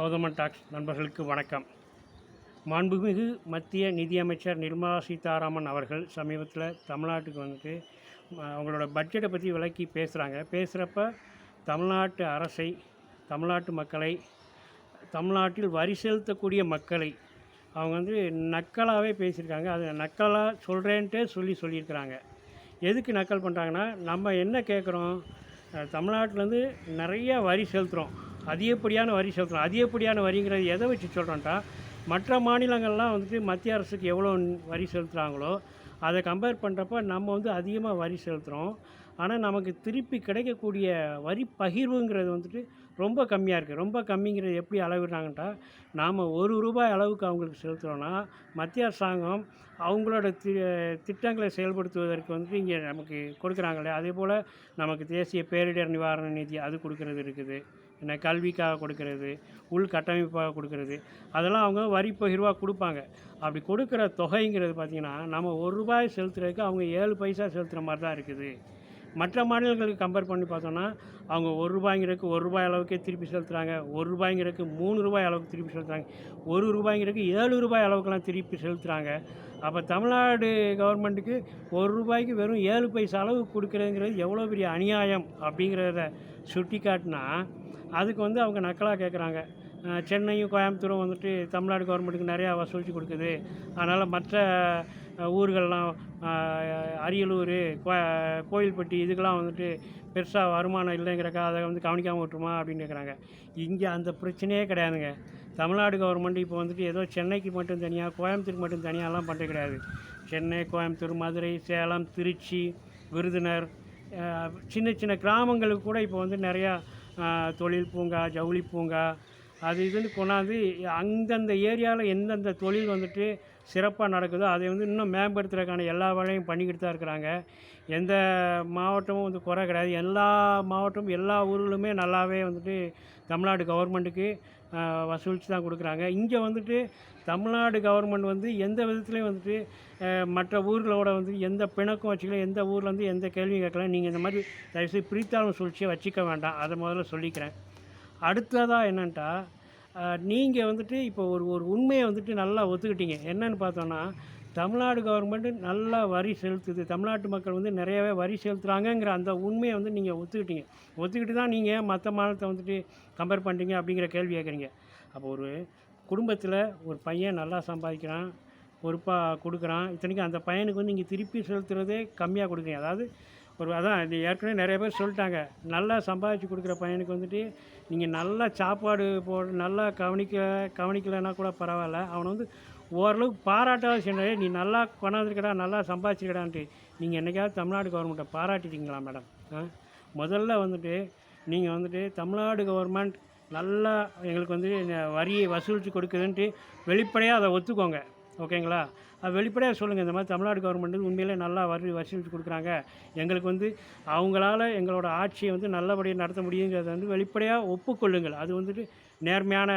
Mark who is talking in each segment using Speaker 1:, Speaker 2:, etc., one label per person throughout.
Speaker 1: Gowthaman tax நண்பர்களுக்கு வணக்கம். மாண்புமிகு மத்திய நிதியமைச்சர் நிர்மலா சீதாராமன் அவர்கள் சமீபத்தில் தமிழ்நாட்டுக்கு வந்துட்டு அவங்களோட பட்ஜெட்டை பற்றி விளக்கி பேசுகிறாங்க பேசுகிறப்ப தமிழ்நாட்டு அரசை தமிழ்நாட்டு மக்களை தமிழ்நாட்டில் வரி செலுத்தக்கூடிய மக்களை அவங்க வந்து நக்கலாகவே பேசியிருக்காங்க. அது நக்கலாக சொல்கிறேன்ட்டே சொல்லி சொல்லியிருக்கிறாங்க. எதுக்கு நக்கல் பண்ணுறாங்கன்னா நம்ம என்ன கேட்குறோம் தமிழ்நாட்டிலேருந்து நிறைய வரி செலுத்துகிறோம் அதிகப்படியான வரி செலுத்துகிறோம் அதிகப்படியான வரிங்கிறது எதை வச்சு சொல்கிறோன்ட்டா மற்ற மாநிலங்கள்லாம் வந்துட்டு மத்திய அரசுக்கு எவ்வளோ வரி செலுத்துகிறாங்களோ அதை கம்பேர் பண்ணுறப்ப நம்ம வந்து அதிகமாக வரி செலுத்துகிறோம் ஆனால் நமக்கு திருப்பி கிடைக்கக்கூடிய வரி பகிர்வுங்கிறது வந்துட்டு ரொம்ப கம்மியாக இருக்குது ரொம்ப கம்மிங்கிறது எப்படி அளவிடுறாங்கன்ட்டா நாம் ஒரு ரூபாய் அளவுக்கு அவங்களுக்கு செலுத்துகிறோன்னா மத்திய அரசாங்கம் அவங்களோட தி திட்டங்களை செயல்படுத்துவதற்கு வந்துட்டு இங்கே நமக்கு கொடுக்குறாங்களே அதே போல் நமக்கு தேசிய பேரிடர் நிவாரண நிதி அது கொடுக்கறது இருக்குது. என்ன கல்விக்காக கொடுக்கறது உள்கட்டமைப்பாக கொடுக்கறது அதெல்லாம் அவங்க வரி பகிர்வாக கொடுப்பாங்க. அப்படி கொடுக்குற தொகைங்கிறது பார்த்திங்கன்னா நம்ம ஒரு ரூபாய் செலுத்துறதுக்கு அவங்க ஏழு பைசா செலுத்துகிற மாதிரி தான் இருக்குது. மற்ற மாநிலங்களுக்கு கம்பேர் பண்ணி பார்த்தோன்னா அவங்க ஒரு ரூபாய்ங்கிறதுக்கு ஒரு ரூபாய் அளவுக்கே திருப்பி செலுத்துகிறாங்க ஒரு ரூபாய்ங்கிறதுக்கு மூணு ரூபாய் அளவுக்கு திருப்பி செலுத்துகிறாங்க ஒரு ரூபாய்ங்கிறதுக்கு ஏழு ரூபாய் அளவுக்குலாம் திருப்பி செலுத்துகிறாங்க அப்போ தமிழ்நாடு கவர்மெண்ட்டுக்கு ஒரு ரூபாய்க்கு வெறும் ஏழு பைசா அளவு கொடுக்குறதுங்கிறது எவ்வளோ பெரிய அநியாயம் அப்படிங்கிறத சுட்டி காட்டினா அதுக்கு வந்து அவங்க நக்கலாக கேட்குறாங்க சென்னையும் கோயம்புத்தூரும் வந்துட்டு தமிழ்நாடு கவர்மெண்ட்டுக்கு நிறையா வசூலித்து கொடுக்குது. அதனால் மற்ற ஊர்கள்லாம் அரியலூர் கோ கோயில்பட்டி இதுக்கெல்லாம் வந்துட்டு பெருசாக வருமானம் இல்லைங்கிறக்கா அதை வந்து கவனிக்காமல் விட்டுருமா அப்படின்னு கேட்குறாங்க. இங்கே அந்த பிரச்சனையே கிடையாதுங்க. தமிழ்நாடு கவர்மெண்ட் இப்போ வந்துட்டு ஏதோ சென்னைக்கு மட்டும் தனியாக கோயம்புத்தூருக்கு மட்டும் தனியாகலாம் பண்ணுறது கிடையாது. சென்னை கோயம்புத்தூர் மதுரை சேலம் திருச்சி விருதுநர் சின்ன சின்ன கிராமங்களுக்கு கூட இப்போ வந்து நிறையா தொழில் பூங்கா ஜவுளி பூங்கா அது இதுன்னு கொண்டாந்து அந்தந்த ஏரியாவில் எந்தெந்த தொழில் வந்துட்டு சிறப்பாக நடக்குதோ அதை வந்து இன்னும் மேம்படுத்துறதுக்கான எல்லா வேலையும் பண்ணிக்கிட்டு தான் இருக்கிறாங்க. எந்த மாவட்டமும் வந்து குறை கிடையாது. எல்லா மாவட்டமும் எல்லா ஊர்களுமே நல்லாவே வந்துட்டு தமிழ்நாடு கவர்மெண்ட்டுக்கு வசூலித்து தான் கொடுக்குறாங்க. இங்கே வந்துட்டு தமிழ்நாடு கவர்மெண்ட் வந்து எந்த விதத்துலையும் வந்துட்டு மற்ற ஊர்களோட வந்து எந்த பிணக்கும் வச்சுக்கல எந்த ஊரில் வந்து எந்த கேள்வியும் கேட்கலாம் நீங்கள் இந்த மாதிரி தயவுசெய்து பிரித்தாளும் சூழ்ச்சியை வச்சுக்க வேண்டாம். அதை முதல்ல சொல்லிக்கிறேன். அடுத்ததாக என்னென்ட்டா நீங்கள் வந்துட்டு இப்போ ஒரு ஒரு உண்மையை வந்துட்டு நல்லா ஒத்துக்கிட்டீங்க. என்னன்னு பார்த்தோன்னா தமிழ்நாடு கவர்மெண்ட்டு நல்லா வரி செலுத்துது. தமிழ்நாட்டு மக்கள் வந்து நிறையவே வரி செலுத்துகிறாங்கங்கிற அந்த உண்மையை வந்து நீங்கள் ஒத்துக்கிட்டீங்க. ஒத்துக்கிட்டு தான் நீங்கள் மற்ற மாநிலத்தை வந்துட்டு கம்பேர் பண்ணுறீங்க அப்படிங்கிற கேள்வி கேட்குறீங்க. அப்போ ஒரு குடும்பத்தில் ஒரு பையன் நல்லா சம்பாதிக்கிறான் பொறுப்பாக கொடுக்குறான். இத்தனைக்கும் அந்த பையனுக்கு வந்து நீங்கள் திருப்பி செலுத்துறதே கம்மியாக கொடுக்குறீங்க. அதாவது ஒரு அதான் இது ஏற்கனவே நிறைய பேர் சொல்லிட்டாங்க. நல்லா சம்பாதிச்சு கொடுக்குற பையனுக்கு வந்துட்டு நீங்கள் நல்லா சாப்பாடு போட நல்லா கவனிக்க கவனிக்கலைன்னா கூட பரவாயில்ல. அவனை வந்து ஓரளவுக்கு பாராட்டாத சொன்னாலே நீ நல்லா கொண்டாந்துருக்கடா நல்லா சம்பாதிச்சிருக்கடான்ட்டு. நீங்கள் என்றைக்காவது தமிழ்நாடு கவர்மெண்ட்டை பாராட்டிட்டீங்களா மேடம்? முதல்ல வந்துட்டு நீங்கள் வந்துட்டு தமிழ்நாடு கவர்மெண்ட் நல்லா எங்களுக்கு வந்து வரியை வசூலித்து கொடுக்குதுன்ட்டு வெளிப்படையாக அதை ஒத்துக்கோங்க. ஓகேங்களா? அது வெளிப்படையாக சொல்லுங்கள் இந்த மாதிரி தமிழ்நாடு கவர்மெண்ட் உண்மையிலே நல்லா வரி வசூலித்து கொடுக்குறாங்க. எங்களுக்கு வந்து அவங்களால எங்களோட ஆட்சியை வந்து நல்லபடியாக நடத்த முடியுங்கிறத வந்து வெளிப்படையாக ஒப்புக்கொள்ளுங்கள். அது வந்துட்டு நேர்மையான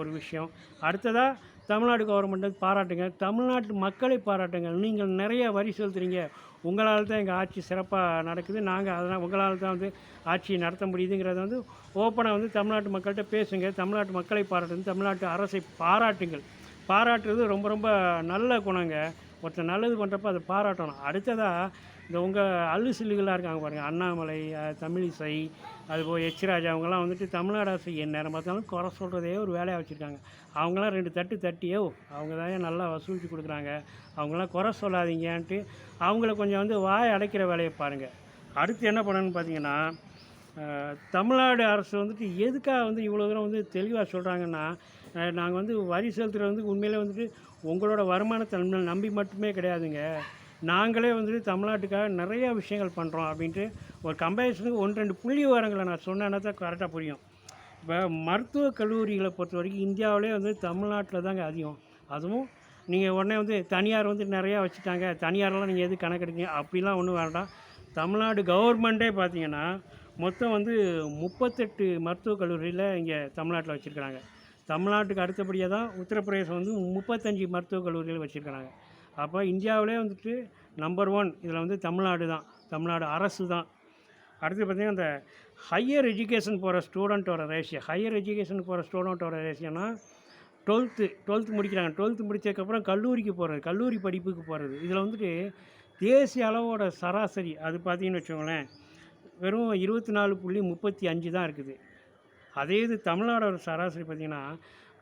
Speaker 1: ஒரு விஷயம். அடுத்ததாக தமிழ்நாடு கவர்மெண்ட் பாராட்டுங்க. தமிழ்நாட்டு மக்களை பாராட்டுங்க நீங்கள் நிறைய வரி செலுத்துறீங்க. உங்களால் தான் எங்கள் ஆட்சி சிறப்பாக நடக்குது. நாங்கள் அதனால் உங்களால் தான் வந்து ஆட்சியை நடத்த முடியுதுங்கிறத வந்து ஓப்பனாக வந்து தமிழ்நாட்டு மக்கள்கிட்ட பேசுங்க. தமிழ்நாட்டு மக்களை பாராட்டுங்க. தமிழ்நாட்டு அரசை பாராட்டுங்கள். பாராட்டுறது ரொம்ப ரொம்ப நல்ல குணங்க. ஒருத்தர் நல்லது பண்ணுறப்ப அதை பாராட்டணும். அடுத்ததாக இந்த உங்கள் அல்லு சில்லுகளாக இருக்காங்க பாருங்கள் அண்ணாமலை தமிழிசை அதுபோல் எச் ராஜா அவங்கெல்லாம் வந்துட்டு தமிழ்நாடு அரசு என் நேரம் பார்த்தாலும் குறை சொல்கிறதே ஒரு வேலையாக வச்சுருக்காங்க. அவங்களாம் ரெண்டு தட்டு தட்டியோ அவங்க தான் நல்லா வசூலித்து கொடுக்குறாங்க. அவங்களாம் குறை சொல்லாதீங்கன்ட்டு அவங்கள கொஞ்சம் வந்து வாய் அடைக்கிற வேலையை பாருங்கள் அடுத்து என்ன பண்ணணும்னு பார்த்தீங்கன்னா தமிழ்நாடு அரசு வந்துட்டு எதுக்காக வந்து இவ்வளோ தூரம் வந்து தெளிவாக சொல்கிறாங்கன்னா நாங்கள் வந்து வரி செலுத்துகிற வந்து உண்மையிலே வந்துட்டு உங்களோட வருமானத்தை நம்பி- மட்டுமே கிடையாதுங்க. நாங்களே வந்துட்டு தமிழ்நாட்டுக்காக நிறைய விஷயங்கள் பண்ணுறோம் அப்படின்ட்டு ஒரு கம்பேரிசனுக்கு ஒன்று ரெண்டு புள்ளி விவரங்களை நான் சொன்னேன்னா தான் கரெக்டாக புரியும். இப்போ மருத்துவக் கல்லூரிகளை பொறுத்த வரைக்கும் இந்தியாவிலே வந்து தமிழ்நாட்டில் தாங்க அதிகம். அதுவும் நீங்கள் உடனே வந்து தனியார் வந்து நிறையா வச்சுட்டாங்க தனியாரெலாம் நீங்கள் எது கணக்கெடுக்கீங்க அப்படிலாம் ஒன்றும் வேண்டாம். தமிழ்நாடு கவர்மெண்ட்டே பார்த்தீங்கன்னா மொத்தம் வந்து முப்பத்தெட்டு மருத்துவக் கல்லூரியில் இங்கே தமிழ்நாட்டில் வச்சுருக்கிறாங்க. தமிழ்நாட்டுக்கு அடுத்தபடியாக தான் உத்தரப்பிரதேசம் வந்து முப்பத்தஞ்சு மருத்துவக் கல்லூரிகள் வச்சுருக்கிறாங்க. அப்போ இந்தியாவிலே வந்துட்டு நம்பர் ஒன் இதில் வந்து தமிழ்நாடு தான். தமிழ்நாடு அரசு தான். அடுத்து பார்த்திங்கன்னா அந்த ஹையர் எஜுகேஷன் போகிற ஸ்டூடெண்ட்டோட ரேஷியோ ஹையர் எஜுகேஷன் போகிற ஸ்டூடெண்ட்டோட ரேஷியோனா டுவெல்த்து டுவெல்த்து முடிக்கிறாங்க. டுவெல்த்து முடித்ததுக்கப்புறம் கல்லூரிக்கு போகிறது கல்லூரி படிப்புக்கு போகிறது இதில் வந்துட்டு தேசிய அளவோட சராசரி அது பார்த்தீங்கன்னு வச்சுக்கோங்களேன் வெறும் இருபத்தி நாலு புள்ளி முப்பத்தி அஞ்சு தான் இருக்குது. அதே இது தமிழ்நாடோட சராசரி பார்த்திங்கன்னா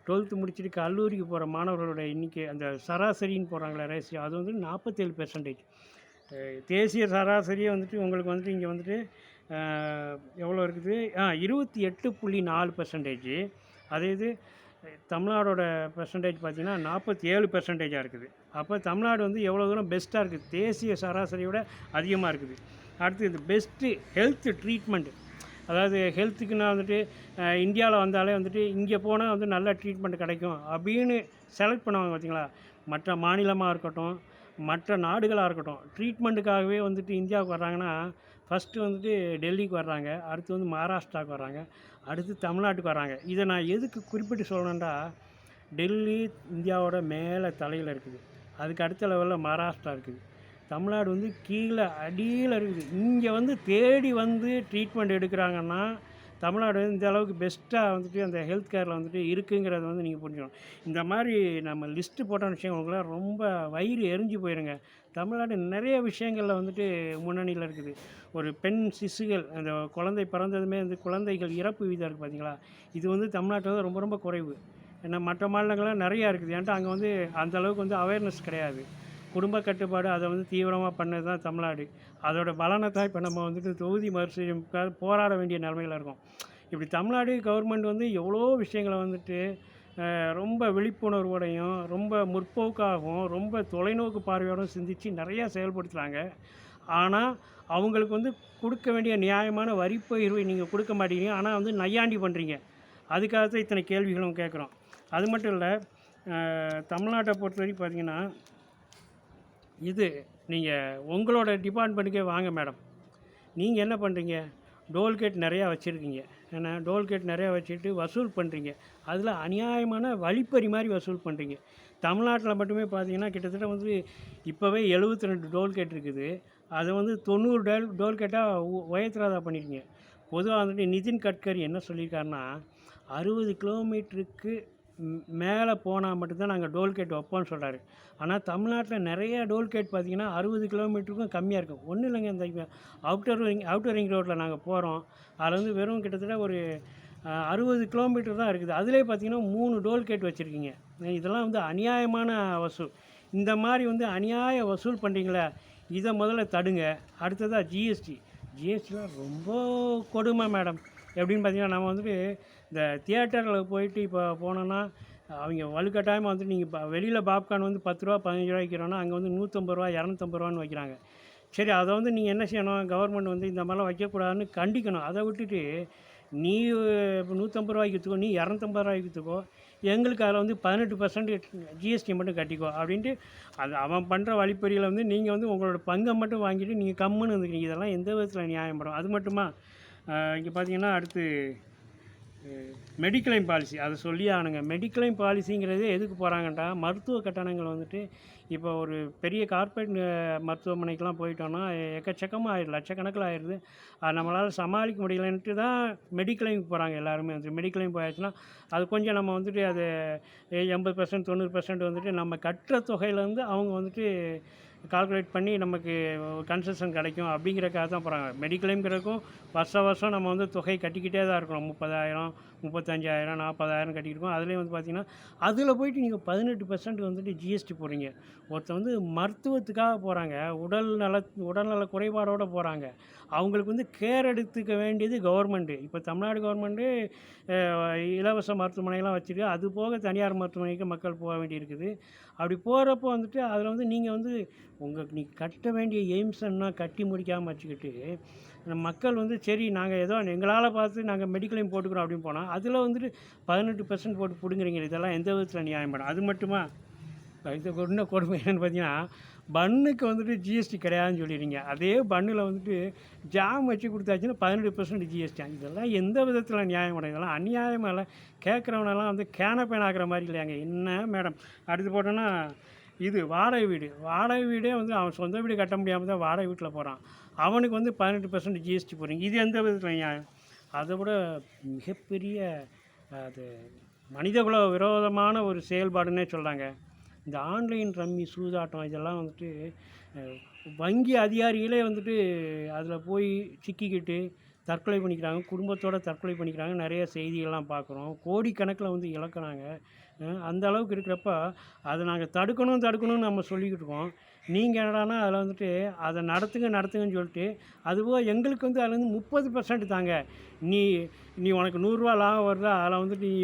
Speaker 1: டுவெல்த்து முடிச்சுட்டு கல்லூரிக்கு போகிற மாணவர்களோட எண்ணிக்கை அந்த சராசரின்னு போகிறாங்களே ரேசியோ அது வந்து நாற்பத்தேழு பெர்சன்டேஜ் தேசிய சராசரியே வந்துட்டு உங்களுக்கு வந்துட்டு இங்கே வந்துட்டு எவ்வளோ இருக்குது? ஆ இருபத்தி எட்டு புள்ளி நாலு பெர்சன்டேஜ் அதே இது தமிழ்நாடோட பெர்சன்டேஜ் பார்த்திங்கன்னா நாற்பத்தி ஏழு பெர்சன்டேஜாக இருக்குது. அப்போ தமிழ்நாடு வந்து எவ்வளோ தூரம் பெஸ்ட்டாக இருக்குது? தேசிய சராசரியோட அதிகமாக இருக்குது. அடுத்து இது பெஸ்ட்டு ஹெல்த் ட்ரீட்மெண்ட் அதாவது ஹெல்த்துக்குன்னா வந்துட்டு இந்தியாவில் வந்தாலே வந்துட்டு இங்கே போனால் வந்து நல்ல ட்ரீட்மெண்ட் கிடைக்கும் அப்படின்னு செலக்ட் பண்ணுவாங்க பார்த்தீங்களா மற்ற மாநிலமாக இருக்கட்டும் மற்ற நாடுகளாக இருக்கட்டும் ட்ரீட்மெண்ட்டுக்காகவே வந்துட்டு இந்தியாவுக்கு வர்றாங்கன்னா ஃபஸ்ட்டு வந்துட்டு டெல்லிக்கு வர்றாங்க அடுத்து வந்து மகாராஷ்டிராவுக்கு வர்றாங்க அடுத்து தமிழ்நாட்டுக்கு வர்றாங்க. இதை நான் எதுக்கு குறிப்பிட்டு சொல்லணுன்றா டெல்லி இந்தியாவோட மேலே தலையில் இருக்குது. அதுக்கு அடுத்த லெவலில் மகாராஷ்டிரா இருக்குது. தமிழ்நாடு வந்து கீழே அடியில் இருக்குது இங்கே வந்து தேடி வந்து ட்ரீட்மெண்ட் எடுக்கிறாங்கன்னா தமிழ்நாடு வந்து இந்த அளவுக்கு பெஸ்ட்டாக வந்துட்டு அந்த ஹெல்த் கேரில் வந்துட்டு இருக்குங்கிறத வந்து நீங்கள் புரிஞ்சுக்கணும். இந்த மாதிரி நம்ம லிஸ்ட்டு போட்ட வச்சுக்கோங்களேன் ரொம்ப வயிறு எரிஞ்சு போயிருங்க. தமிழ்நாடு நிறைய விஷயங்களில் வந்துட்டு முன்னணியில் இருக்குது. ஒரு பெண் சிசுகள் அந்த குழந்தை பிறந்ததுமே வந்து குழந்தைகள் இறப்பு வீதம் இருக்குது பார்த்தீங்களா இது வந்து தமிழ்நாட்டில் வந்து ரொம்ப ரொம்ப குறைவு. ஏன்னா மற்ற மாநிலங்கள்லாம் நிறையா இருக்குது. ஏன்ட்டா அங்கே வந்து அந்த அளவுக்கு வந்து அவேர்னஸ் கிடையாது. குடும்ப கட்டுப்பாடு அதை வந்து தீவிரமாக பண்ணது தான் தமிழ்நாடு. அதோட பலனை தான் இப்போ நம்ம வந்துட்டு தொகுதி மறுசீரம் போராட வேண்டிய நிலமையில் இருக்கோம். இப்படி தமிழ்நாடு கவர்மெண்ட் வந்து எவ்வளோ விஷயங்களை வந்துட்டு ரொம்ப விழிப்புணர்வோடையும் ரொம்ப முற்போக்காகவும் ரொம்ப தொலைநோக்கு பார்வையோடும் சிந்தித்து நிறையா செயல்படுத்துகிறாங்க ஆனால் அவங்களுக்கு வந்து கொடுக்க வேண்டிய நியாயமான வரிப்பகிர்வை நீங்கள் கொடுக்க மாட்டீங்க. ஆனால் வந்து நையாண்டி பண்ணுறீங்க அதுக்காக தான் இத்தனை கேள்விகளும் கேட்குறோம். அது மட்டும் இல்லை தமிழ்நாட்டை பொறுத்த வரைக்கும் பார்த்தீங்கன்னா இது நீங்கள் உங்களோட டிபார்ட்மெண்ட்டுக்கே வாங்க மேடம் நீங்கள் என்ன பண்ணுறீங்க டோல்கேட் நிறையா வச்சுருக்கீங்க. ஏன்னா டோல்கேட் நிறையா வச்சுட்டு வசூல் பண்ணுறீங்க அதில் அநியாயமான வழிப்பறி மாதிரி வசூல் பண்ணுறீங்க தமிழ்நாட்டில் மட்டுமே பார்த்தீங்கன்னா கிட்டத்தட்ட வந்து இப்போவே எழுபத்தி ரெண்டு டோல்கேட் இருக்குது. அதை வந்து தொண்ணூறு டோல் டோல்கேட்டாக உயர்த்துறதா பண்ணியிருக்கீங்க பொதுவாக வந்துட்டு நிதின் கட்கரி என்ன சொல்லியிருக்காருன்னா அறுபது கிலோமீட்டருக்கு மேலே போனால் மட்டும்தான் நாங்கள் டோல்கேட் வைப்போம்னு சொல்கிறாரு ஆனால் தமிழ்நாட்டில் நிறைய டோல்கேட் பார்த்தீங்கன்னா அறுபது கிலோமீட்டருக்கும் கம்மியாக இருக்கும். ஒன்றும் இல்லைங்க இந்த அவுட்டர் ரிங் அவுட்டர் ரிங் ரோட்டில் நாங்கள் போகிறோம் அதில் வந்து வெறும் கிட்டத்தட்ட ஒரு அறுபது கிலோமீட்டர் தான் இருக்குது. அதிலே பார்த்தீங்கன்னா மூணு டோல்கேட் வச்சுருக்கீங்க. இதெல்லாம் வந்து அநியாயமான வசூல். இந்த மாதிரி வந்து அநியாய வசூல் பண்ணுறீங்களே இதை முதல்ல தடுங்க. அடுத்ததாக ஜிஎஸ்டி ஜிஎஸ்டிலாம் ரொம்ப கொடுமை மேடம். எப்படின்னு பார்த்தீங்கன்னா நம்ம வந்துட்டு இந்த தியேட்டரில் போயிட்டு இப்போ போனோன்னா அவங்க வலுக்கட்டாயமாக வந்துட்டு நீங்கள் இப்போ வெளியில் பாப்கார்ன் வந்து பத்து ரூபா பதினஞ்சு ரூபா வைக்கிறோன்னா அங்கே வந்து நூற்றம்பது ரூபா இரநூத்தம்பது ரூபான்னு வைக்கிறாங்க. சரி அதை வந்து நீங்கள் என்ன செய்யணும்? கவர்மெண்ட் வந்து இந்த மாதிரிலாம் வைக்கக்கூடாதுன்னு கண்டிக்கணும். அதை விட்டுட்டு நீ இப்போ நூற்றம்பது ரூபாய்க்கு விற்றுக்கோ நீ இரநூத்தம்பது ரூபாய்க்கு விற்றுக்கோ எங்களுக்கு அதில் வந்து பதினெட்டு பர்சன்ட் ஜிஎஸ்டி மட்டும் கட்டிக்கோ அப்படின்ட்டு அது அவன் பண்ணுற வழிப்பறியில் வந்து நீங்கள் வந்து உங்களோட பங்கை மட்டும் வாங்கிட்டு நீங்கள் கம்முன்னு இருந்துக்கிறீங்க. இதெல்லாம் எந்த விதத்தில் நியாயப்படும் அது மட்டுமா? இங்கே பார்த்தீங்கன்னா அடுத்து மெடிக்ளைம் பாலிசி அதை சொல்லி ஆனுங்க மெடிக்ளைம் பாலிசிங்கிறதே எதுக்கு போகிறாங்கன்ட்டா மருத்துவ கட்டணங்கள் வந்துட்டு இப்போ ஒரு பெரிய கார்ப்பரேட் மருத்துவமனைக்கெலாம் போயிட்டோன்னா எக்கச்சக்கமாக ஆயிடுது. லட்சக்கணக்கில் ஆயிடுது. அது நம்மளால் சமாளிக்க முடியலன்ட்டு தான் மெடிக்ளைமுக்கு போகிறாங்க எல்லாருமே. வந்து மெடிக்ளைம் போயாச்சுன்னா அது கொஞ்சம் நம்ம வந்துட்டு அது எண்பது பர்சன்ட் தொண்ணூறு பர்சன்ட் வந்துட்டு நம்ம கட்டுற தொகையிலேருந்து அவங்க வந்துட்டு கால்குலேட் பண்ணி நமக்கு கன்செஷன் கிடைக்கும் அப்படிங்கிறக்காக தான் போகிறாங்க மெடிக்ளைம்ங்கிறதுக்கும் வருஷம் வருஷம் நம்ம வந்து தொகை கட்டிக்கிட்டே தான் இருக்கணும். முப்பதாயிரம் முப்பத்தஞ்சாயிரம் நாற்பதாயிரம் கட்டிக்கிட்டு அதுலேயும் வந்து பார்த்திங்கன்னா அதில் போயிட்டு நீங்கள் பதினெட்டு பர்சன்ட் வந்துட்டு ஜிஎஸ்டி போடுறீங்க. ஒருத்தர் வந்து மருத்துவத்துக்காக போகிறாங்க உடல் நல உடல்நல குறைபாடோடு போகிறாங்க அவங்களுக்கு வந்து கேர் எடுத்துக்க வேண்டியது கவர்மெண்ட்டு இப்போ தமிழ்நாடு கவர்மெண்ட்டு இலவச மருத்துவமனைலாம் வச்சுருக்கு. அது போக தனியார் மருத்துவமனைக்கு மக்கள் போக வேண்டியிருக்குது. அப்படி போகிறப்போ வந்துட்டு அதில் வந்து நீங்கள் வந்து உங்களுக்கு நீ கட்ட வேண்டிய எய்ம்ஸ்ன்னா கட்டி முடிக்காமல் வச்சுக்கிட்டு மக்கள் வந்து சரி நாங்கள் ஏதோ எங்களால் பார்த்து நாங்கள் மெடிக்கலையும் போட்டுக்கிறோம் அப்படின்னு போனால் அதில் வந்துட்டு பதினெட்டு பர்சன்ட் போட்டு பிடுங்குறீங்க இதெல்லாம் எந்த விதத்தில் நியாயப்படும் அது மட்டுமா? இது இன்னும் கொடுமை என்னென்னு பார்த்தீங்கன்னா பன்னுக்கு வந்துட்டு ஜிஎஸ்டி கிடையாதுன்னு சொல்லிடுறீங்க. அதே பன்னில் வந்துட்டு ஜாம் வச்சு கொடுத்தாச்சுன்னா பதினெட்டு பர்சன்ட் ஜிஎஸ்டி இதெல்லாம் எந்த விதத்தில் நியாயம் இதெல்லாம் அநியாயமாக இல்லை. கேட்குறவனெல்லாம் வந்து கேனப்பேன் ஆகிற மாதிரி இல்லையாங்க. என்ன மேடம்? அடுத்து போட்டோன்னா இது வாடகை வீடு. வாடகை வீடே வந்து அவன் சொந்த வீடு கட்ட முடியாமல் தான் வாடகை வீட்டில் போகிறான் அவனுக்கு வந்து பதினெட்டு பர்சன்ட் ஜிஎஸ்டி போடுறீங்க. இது எந்த விதத்தில் நியாயம்? அதை விட மிகப்பெரிய அது மனிதகுல விரோதமான ஒரு செயல்பாடுன்னே சொல்கிறாங்க இந்த ஆன்லைன் ரம்மி சூதாட்டம் இதெல்லாம் வந்துட்டு வங்கி அதிகாரிகளே வந்துட்டு அதில் போய் சிக்கிக்கிட்டு தற்கொலை பண்ணிக்கிறாங்க. குடும்பத்தோட தற்கொலை பண்ணிக்கிறாங்க. நிறைய செய்திகள்லாம் பார்க்குறோம் கோடிக்கணக்கில் வந்து இழக்கிறாங்க. அந்த அளவுக்கு இருக்கிறப்ப அதை நாங்கள் தடுக்கணும் தடுக்கணும்னு நம்ம சொல்லிக்கிட்டு இருக்கோம். நீங்கள் என்னடான்னா அதில் வந்துட்டு அதை நடத்துங்க நடத்துங்கன்னு சொல்லிட்டு அதுபோக எங்களுக்கு வந்து அதில் வந்து முப்பது பர்சன்ட் தாங்க. நீ நீ உனக்கு நூறுரூவா லாபம் வருதா அதில் வந்துட்டு நீ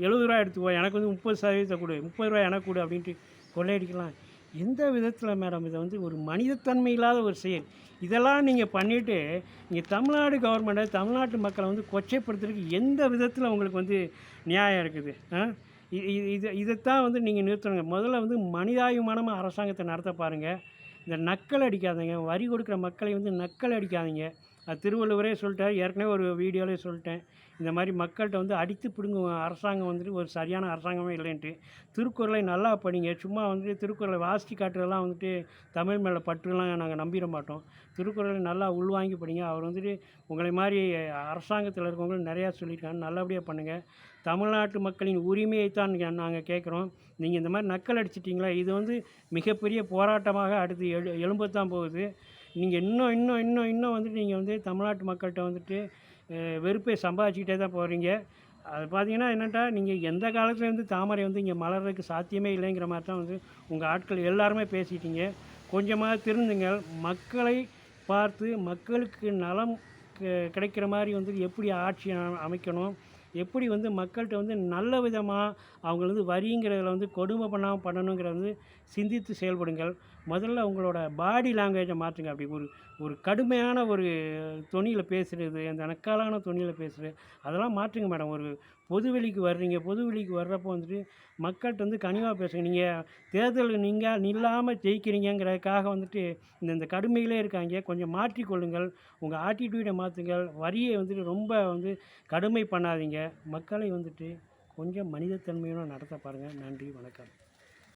Speaker 1: எழுபது ரூபா எடுத்துக்கோ எனக்கு வந்து முப்பது சதவீதத்தை கொடு முப்பது ரூபா எனக்கு கொடு அப்படின்ட்டு கொள்ளையடிக்கலாம். எந்த விதத்தில் மேடம் இதை வந்து ஒரு மனிதத்தன்மை இல்லாத ஒரு செயல். இதெல்லாம் நீங்கள் பண்ணிவிட்டு நீங்கள் தமிழ்நாடு கவர்மெண்ட்டை தமிழ்நாட்டு மக்களை வந்து கொச்சைப்படுத்துறதுக்கு எந்த விதத்தில் உங்களுக்கு வந்து நியாயம் இருக்குது? ஆ? இது இது இதைத்தான் வந்து நீங்கள் நிறுத்தணுங்க. முதல்ல வந்து மனிதாபிமானமாக அரசாங்கத்தை நடத்த பாருங்கள் இந்த நக்கல் அடிக்காதீங்க. வரி கொடுக்குற மக்களை வந்து நக்கல் அடிக்காதீங்க. அது திருவள்ளுவரே சொல்லிட்டார். ஏற்கனவே ஒரு வீடியோவிலே சொல்லிட்டேன். இந்த மாதிரி மக்கள்கிட்ட வந்து அடித்து பிடுங்க அரசாங்கம் வந்துட்டு ஒரு சரியான அரசாங்கமே இல்லைன்ட்டு. திருக்குறளை நல்லா படிங்க. சும்மா வந்துட்டு திருக்குறளை வாசித்து காட்டுறதெல்லாம் வந்துட்டு தமிழ் மேலே பற்றுலாம் நாங்கள் நம்பிட மாட்டோம். திருக்குறளை நல்லா உள்வாங்கி படிங்க. அவர் வந்துட்டு உங்களை மாதிரி அரசாங்கத்தில் இருக்கவங்களும் நிறையா சொல்லியிருக்காங்க. நல்லபடியாக பண்ணுங்கள் தமிழ்நாட்டு மக்களின் உரிமையை தான் நாங்கள் கேட்குறோம் நீங்கள் இந்த மாதிரி நக்கல் அடிச்சிட்டிங்களா? இது வந்து மிகப்பெரிய போராட்டமாக அடுத்து எழு எழும்பத்தான் போகுது. நீங்கள் இன்னும் இன்னும் இன்னும் இன்னும் வந்துட்டு நீங்கள் வந்து தமிழ்நாட்டு மக்கள்கிட்ட வந்துட்டு வெறுப்பை சம்பாதிச்சுக்கிட்டே தான் போகிறீங்க அது பார்த்தீங்கன்னா என்னென்னா நீங்கள் எந்த காலத்துலேருந்து தாமரை வந்து இங்கே மலர்றதுக்கு சாத்தியமே இல்லைங்கிற மாதிரி தான் வந்து உங்கள் ஆட்கள் எல்லாருமே பேசிட்டீங்க. கொஞ்சமாக திருந்துங்கள் மக்களை பார்த்து மக்களுக்கு நலம் கிடைக்கிற மாதிரி வந்து எப்படி ஆட்சி அமைக்கணும்? எப்படி வந்து மக்கள்கிட்ட வந்து நல்ல விதமாக அவங்களது வந்து வந்து கொடுமை பண்ணாமல் பண்ணணுங்கிறத வந்து சிந்தித்து செயல்படுங்கள். முதல்ல உங்களோட பாடி லாங்குவேஜை மாற்றுங்க. அப்படி ஒரு ஒரு கடுமையான ஒரு தொனியில் பேசுகிறது அந்த நக்காலான தொனியில் பேசுகிறது அதெல்லாம் மாற்றுங்க மேடம் ஒரு பொதுவெளிக்கு வர்றீங்க பொதுவெளிக்கு வர்றப்போ வந்துட்டு மக்கள்கிட்ட வந்து கனிவாக பேசுங்க. நீங்கள் தேர்தலில் நீங்கள் நில்லாமல் ஜெயிக்கிறீங்கிறதுக்காக வந்துட்டு இந்த இந்த கடுமையிலே இருக்காங்க. கொஞ்சம் மாற்றிக்கொள்ளுங்கள். உங்கள் ஆட்டிடியூடை மாற்றுங்கள் வரியை வந்துட்டு ரொம்ப வந்து கடுமை பண்ணாதீங்க. மக்களை வந்துட்டு கொஞ்சம் மனிதத்தன்மையோட நடத்த பாருங்கள் நன்றி வணக்கம்.